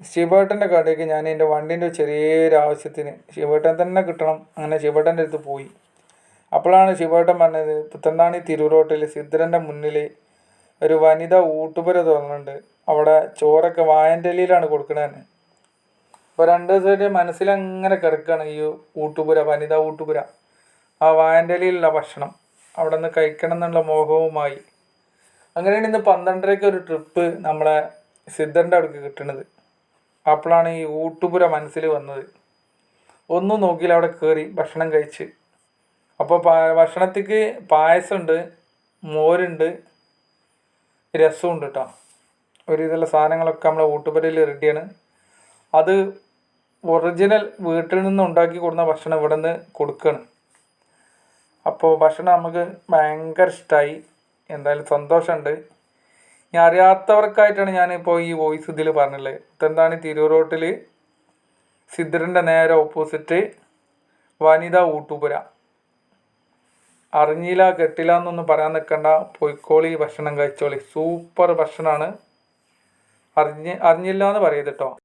ശിവേട്ടന്റെ കടയ്ക്ക് ഞാൻ എന്റെ വണ്ടിന്റെ ചെറിയൊരു ആവശ്യത്തിന് ശിവേട്ടൻ തന്നെ കിട്ടണം. അങ്ങനെ ശിവേട്ടന്റെ അടുത്ത് പോയി. അപ്പോഴാണ് ശിവേട്ടൻ പറഞ്ഞത് പുത്തന്താണി തിരൂരോട്ടിൽ സിദ്ധരന്റെ മുന്നിൽ ഒരു വനിത ഊട്ടുപുര തുറന്നുണ്ട് അവിടെ ചോറൊക്കെ വായന്റെലിയിലാണ് കൊടുക്കണതെന്ന്. അപ്പോൾ രണ്ട് ദിവസമായിട്ട് മനസ്സിലങ്ങനെ കിടക്കുകയാണ് ഈ ഊട്ടുപുര വനിത ഊട്ടുപുര. ആ വായന്റെലിയിലുള്ള ഭക്ഷണം അവിടെ നിന്ന് കഴിക്കണം എന്നുള്ള മോഹവുമായി. അങ്ങനെയാണ് ഇന്ന് പന്ത്രണ്ടരയ്ക്ക് ഒരു ട്രിപ്പ് നമ്മളെ സിദ്ധന്റെ അവിടേക്ക് കിട്ടുന്നത് അപ്പോഴാണ് ഈ ഊട്ടുപുര മനസ്സിൽ വന്നത്. ഒന്നും നോക്കിയില്ല അവിടെ കയറി ഭക്ഷണം കഴിച്ച്. അപ്പോൾ ഭക്ഷണത്തേക്ക് പായസമുണ്ട് മോരുണ്ട് രസമുണ്ട് കേട്ടോ ഒരു ഇതുള്ള സാധനങ്ങളൊക്കെ നമ്മളെ ഊട്ടുപുരയിൽ റെഡിയാണ്. അത് ഒറിജിനൽ വീട്ടിൽ നിന്ന് ഉണ്ടാക്കി കൊടുക്കുന്ന ഭക്ഷണം ഇവിടെ നിന്ന് കൊടുക്കുകയാണ് അപ്പോൾ ഭക്ഷണം നമുക്ക് ഭയങ്കര ഇഷ്ടമായി എന്തായാലും സന്തോഷമുണ്ട്. ഞാൻ അറിയാത്തവർക്കായിട്ടാണ് ഞാനിപ്പോൾ ഈ വോയിസ് ഇതിൽ പറഞ്ഞുള്ളത് ഇതെന്താണ് തിരൂർ റോട്ടിൽ സിദ്ധറിന്റെ നേരെ ഓപ്പോസിറ്റ് വനിത ഊട്ടുപുര. അറിഞ്ഞില്ല കെട്ടില്ല എന്നൊന്നും പറയാൻ നിൽക്കണ്ട. പൊയ്ക്കോളി ഭക്ഷണം കഴിച്ചോളി. സൂപ്പർ ഭക്ഷണമാണ് അറിഞ്ഞ് അറിഞ്ഞില്ല എന്ന് പറയരുത് കേട്ടോ